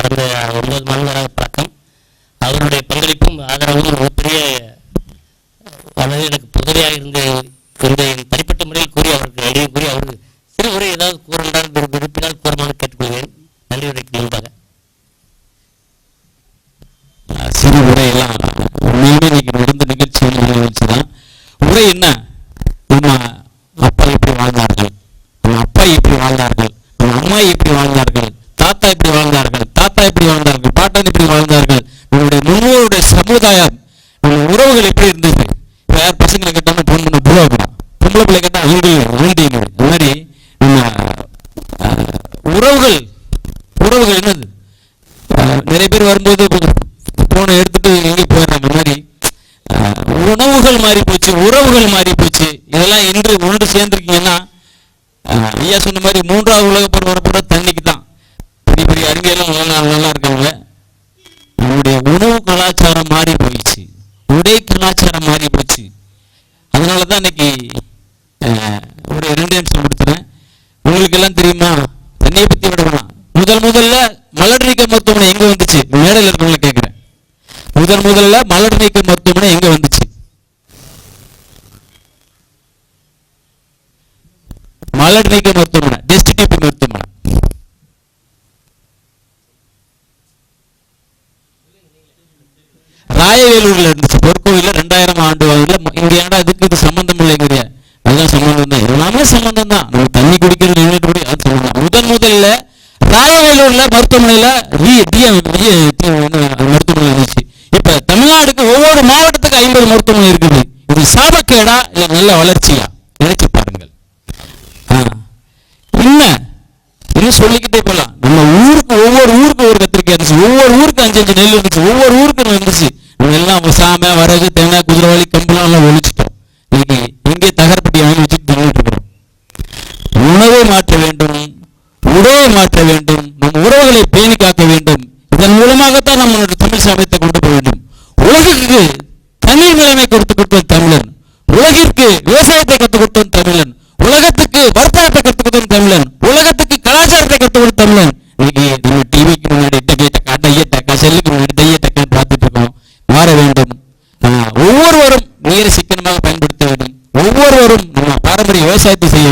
கடந்த ஒன்பது மாதங்களாக பழக்கம் அவருடைய பங்களிப்பும் ஆதரவும் மிகப்பெரிய அதாவது எனக்கு உதவியாக இருந்து இந்த என் தனிப்பட்ட முறையில் கூறி அவருக்கு நன்றி கூறி அவருக்கு சிறு உரை ஏதாவது கூறலாம் விருப்பினால் கூறமாக கேட்டுக்கொள்வேன் நன்றி உரைக்கு முன்பாக சிறு உரையெல்லாம் உண்மையுமே நீங்கள் நடந்த நிகழ்ச்சி வந்து நிகழ்ச்சி தான் உரை என்ன? நம்ம அப்பா எப்படி வாழ்ந்தார்கள்? நம்ம அப்பா எப்படி வாழ்ந்தார்கள் நம்ம அம்மா எப்படி வாழ்ந்தார்கள் தாத்தா எப்படி வாழ்ந்தார்கள் தாத்தா எப்படி வாழ்ந்தார்கள் இப்படி வாழ்ந்தார்கள். நம்மளுடைய முன்னோருடைய சமுதாயம் நம்ம உறவுகள் எப்படி இருந்தது? இப்போ யார் பசங்களை கேட்டாலும் ஃபோன் பண்ண புள்ள வைக்கலாம் பொம்பளை பிள்ளை கேட்டால் ஆண்டி ஆண்டிங்க அது மாதிரி நம்ம உறவுகள் உறவுகள் என்னது? நிறைய பேர் வரும்போது போனை எடுத்துட்டு எங்கே போயிடுறாங்க. இந்த மாதிரி உணவுகள் மாறி போச்சு உறவுகள் மாறி போச்சு. இதெல்லாம் இன்று ஒன்று சேர்ந்துருக்கீங்கன்னா ஐயா சொன்ன மாதிரி மூன்றாவது உலக போர் வரப்போற தண்ணிக்கு தான் பெரிய பெரிய அறிஞர்கள் நல்லா நல்லா இருக்காங்க. உணவு கலாச்சாரம் மாறி போயிடுச்சு. உடை கலாச்சாரம் மாறி போச்சு அதனால தான் இன்னைக்கு ஒரு ரெண்டு நிமிஷம் கொடுத்துறேன் உங்களுக்கு எல்லாம் தெரியுமா? தண்ணியை பற்றி விட வேணாம். முதல் முதல்ல மலர் நீக்க மருத்துவமனை எங்க வந்துச்சு? மேடையில் இருக்கவங்களை கேட்குறேன். முதல் முதல்ல மலர் நீக்க மருத்துவமனை எங்க வந்துச்சு? மலர் நீக்க மருத்துவமனை. டெஸ்டிடிபி மருத்துவமனை ராயவேலூரில் இருந்துச்சு. பொற்கோவில்ல ரெண்டாயிரம் ஆண்டு வாங்கல இங்க ஏன்டா இதுக்கு இது சம்மந்தம் இல்லைங்கிறிய அதுதான் சம்மந்தம் தான் எல்லாமே சம்மந்தம் தான் நம்ம தண்ணி குடிக்கிறது நின்றுபடி அது சம்மந்தம் முதன் முதல்ல ராயவேலூரில் மருத்துவமனையில ரி டிஎம் மருத்துவமனை இருந்துச்சு. இப்போ தமிழ்நாடுக்கு ஒவ்வொரு மாவட்டத்துக்கு ஐம்பது மருத்துவமனை இருக்குது. இது சாபக்கேடா இல்லை நல்ல வளர்ச்சியா? நினைச்சு பாருங்கள். ஆ. இன்னும் இன்னும் சொல்லிக்கிட்டே போகலாம் நம்ம ஊருக்கு ஒவ்வொரு ஊருக்கு ஒரு கத்திரிக்காய் இருந்துச்சு. ஒவ்வொரு ஊருக்கு அஞ்சு அஞ்சு நெல் இருந்துச்சு. ஒவ்வொரு ஊருக்கு இருந்துச்சு. எல்லாம் சாமை வரகு தேங்காய் குதிரவாளி கம்பெல்லாம் எல்லாம் ஒழிச்சிட்டோம். இன்னைக்கு எங்கே தகரப்பட்டி வாங்கி வச்சுட்டு தின்னுட்டு உணவை மாற்ற வேண்டும் உடவை மாற்ற வேண்டும் நம் உறவுகளை பேணி காக்க வேண்டும். இதன் மூலமாகத்தான் நம்மளுடைய தமிழ் சமயத்தை கொண்டு போக வேண்டும். உலகிற்கு தண்ணீர் நிலைமை கொடுத்து கொடுத்தோம் தமிழன். உலகிற்கு விவசாயத்தை கற்றுக் கொடுத்தோம் தமிழன். உலகத்துக்கு வர்த்தகத்தை கற்றுக் கொடுத்தோம் தமிழன். உலகத்துக்கு கலாச்சாரத்தை கற்றுக் கொடுத்தோம் தமிழன். நீரை சிக்கனமாக பயன்படுத்த வேண்டும். ஒவ்வொருவரும் நம்ம பாரம்பரிய விவசாயத்தை செய்ய